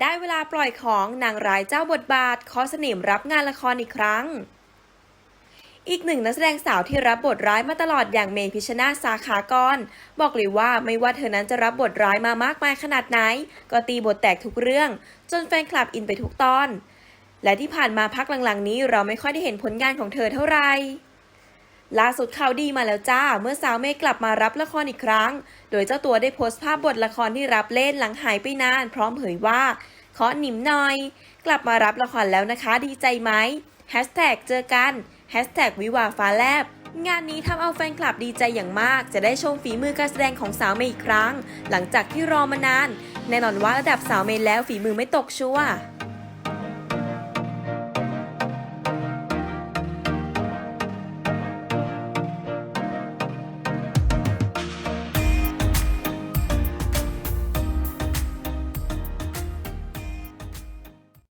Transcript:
ได้เวลาปล่อยของนางร้ายเจ้าบทบาทขอสนิมรับงานละครอีกครั้ง อีกหนึ่งนักแสดงสาวที่รับบทร้ายมาตลอดอย่างเมย์พิชนาสาขากร บอกเลยว่าไม่ว่าเธอนั้นจะรับบทร้ายมามากมายขนาดไหน ก็ตีบทแตกทุกเรื่อง จนแฟนคลับอินไปทุกตอน และที่ผ่านมาพักหลังๆนี้เราไม่ค่อยได้เห็นผลงานของเธอเท่าไหร่ ล่าสุดข่าวดีมาแล้วจ้า เมื่อสาวเมย์กลับมารับละครอีกครั้ง โดยเจ้าตัวได้โพสต์ภาพบทละครที่รับเล่นหลังหายไปนาน พร้อมเผยว่าขอหนิมหน่อย กลับมารับละครแล้วนะคะดีใจไหมแฮชแท็กเจอกันแฮชแท็กวิวาฟ้าแลบงานนี้ทำเอาแฟนคลับดีใจอย่างมาก จะได้ชมฝีมือการแสดงของสาวเมย์อีกครั้ง หลังจากที่รอมานาน แน่นอนว่าระดับสาวเมย์แล้วฝีมือไม่ตกชัวร์